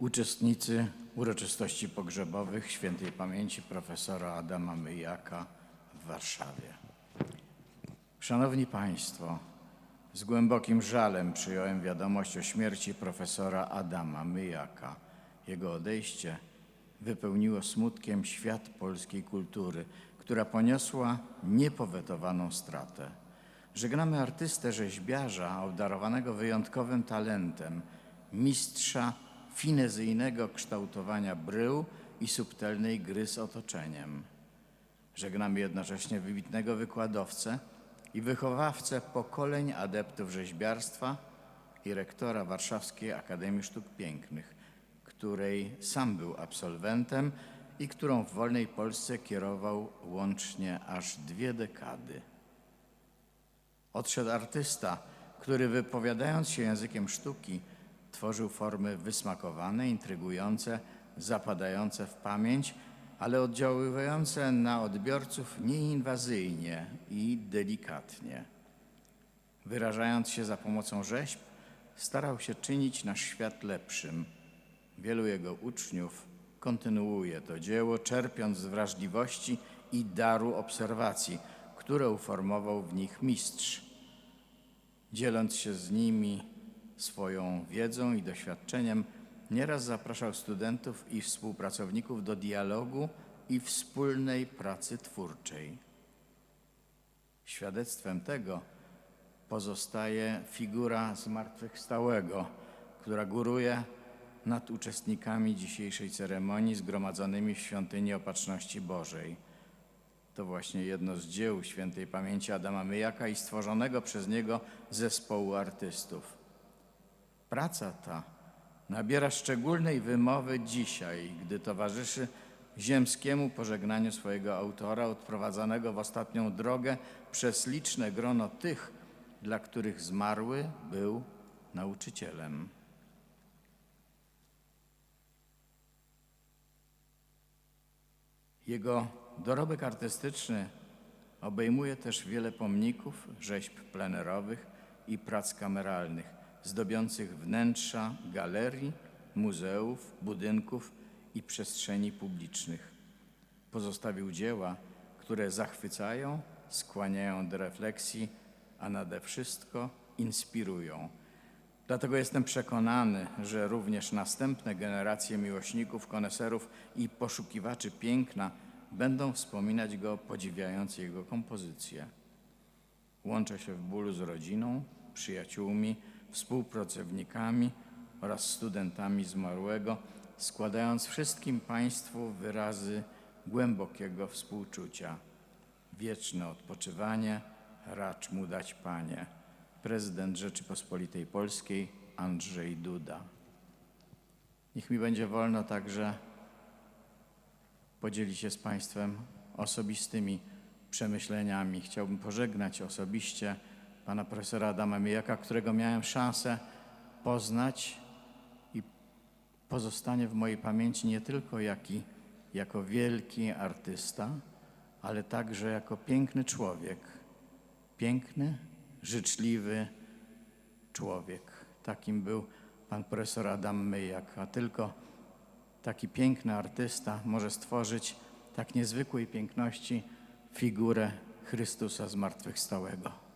Uczestnicy uroczystości pogrzebowych świętej pamięci profesora Adama Myjaka w Warszawie. Szanowni Państwo, z głębokim żalem przyjąłem wiadomość o śmierci profesora Adama Myjaka. Jego odejście wypełniło smutkiem świat polskiej kultury, która poniosła niepowetowaną stratę. Żegnamy artystę rzeźbiarza obdarowanego wyjątkowym talentem, mistrza finezyjnego kształtowania brył i subtelnej gry z otoczeniem. Żegnamy jednocześnie wybitnego wykładowcę i wychowawcę pokoleń adeptów rzeźbiarstwa i rektora Warszawskiej Akademii Sztuk Pięknych, której sam był absolwentem i którą w wolnej Polsce kierował łącznie aż dwie dekady. Odszedł artysta, który wypowiadając się językiem sztuki, tworzył formy wysmakowane, intrygujące, zapadające w pamięć, ale oddziaływujące na odbiorców nieinwazyjnie i delikatnie. Wyrażając się za pomocą rzeźb, starał się czynić nasz świat lepszym. Wielu jego uczniów kontynuuje to dzieło, czerpiąc z wrażliwości i daru obserwacji, które uformował w nich mistrz. Dzieląc się z nimi swoją wiedzą i doświadczeniem, nieraz zapraszał studentów i współpracowników do dialogu i wspólnej pracy twórczej. Świadectwem tego pozostaje figura zmartwychwstałego, która góruje nad uczestnikami dzisiejszej ceremonii zgromadzonymi w świątyni Opatrzności Bożej. To właśnie jedno z dzieł świętej pamięci Adama Myjaka i stworzonego przez niego zespołu artystów. Praca ta nabiera szczególnej wymowy dzisiaj, gdy towarzyszy ziemskiemu pożegnaniu swojego autora, odprowadzanego w ostatnią drogę przez liczne grono tych, dla których zmarły był nauczycielem. Jego dorobek artystyczny obejmuje też wiele pomników, rzeźb plenerowych i prac kameralnych, zdobiących wnętrza galerii, muzeów, budynków i przestrzeni publicznych. Pozostawił dzieła, które zachwycają, skłaniają do refleksji, a nade wszystko inspirują. Dlatego jestem przekonany, że również następne generacje miłośników, koneserów i poszukiwaczy piękna będą wspominać go, podziwiając jego kompozycje. Łączę się w bólu z rodziną, przyjaciółmi, współpracownikami oraz studentami zmarłego, składając wszystkim Państwu wyrazy głębokiego współczucia. Wieczne odpoczywanie racz mu dać, Panie. Prezydent Rzeczypospolitej Polskiej Andrzej Duda. Niech mi będzie wolno także podzielić się z Państwem osobistymi przemyśleniami. Chciałbym pożegnać osobiście pana profesora Adama Mijaka, którego miałem szansę poznać i pozostanie w mojej pamięci nie tylko jako wielki artysta, ale także jako piękny człowiek. Piękny, życzliwy człowiek. Takim był pan profesor Adam Myjak, a tylko taki piękny artysta może stworzyć tak niezwykłej piękności figurę Chrystusa zmartwychwstałego.